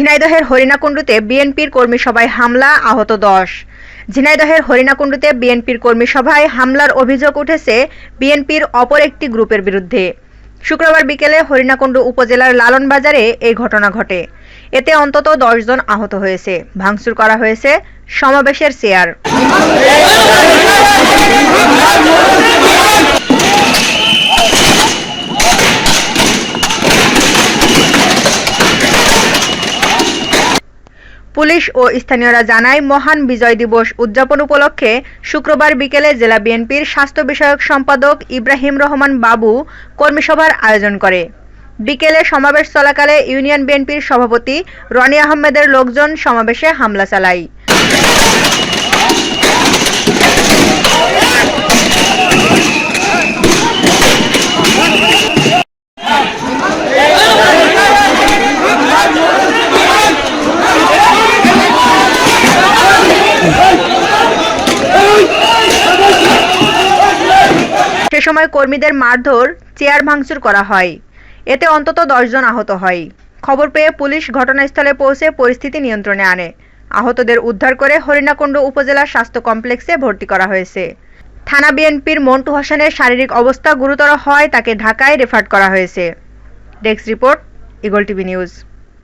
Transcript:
ঝিনাইদহের হরিণাকুণ্ডুতে বিএনপির কর্মী সভায় হামলা, আহত দশ। ঝিনাইদহের হরিণাকুণ্ডুতে বিএনপির কর্মী সভায় হামলার অভিযোগ উঠেছে বিএনপির অপর একটি গ্রুপের বিরুদ্ধে। শুক্রবার বিকেলে হরিণাকুণ্ডু উপজেলার লালন বাজারে এই ঘটনা ঘটে। এতে অন্তত জন আহত হয়েছে। ভাঙচুর করা হয়েছে সমাবেশের চেয়ার। পুলিশ ও স্থানীয়রা জানায়, মহান বিজয় দিবস উদযাপন উপলক্ষে শুক্রবার বিকেলে জেলা বিএনপির স্বাস্থ্য বিষয়ক সম্পাদক ইব্রাহিম রহমান বাবু কর্মীসভার আয়োজন করে। বিকেলে সমাবেশ চলাকালে ইউনিয়ন বিএনপির সভাপতি রনি আহমেদের লোকজন সমাবেশে হামলা চালায়। সময় কর্মীদের মারধর, চেয়ার ভাঙচুর করা হয়। এতে অন্তত দশজন আহত হয়। খবর পেয়ে পুলিশ ঘটনাস্থলে পৌঁছে পরিস্থিতি নিয়ন্ত্রণে আনে। আহতদের উদ্ধার করে হরিণাকুণ্ড উপজেলা স্বাস্থ্য কমপ্লেক্সে ভর্তি করা হয়েছে। থানা বিএনপির মন্টু হাসানের শারীরিক অবস্থা গুরুতর হয় তাকে ঢাকায় রেফার করা হয়েছে। Desk report, Eagle TV news.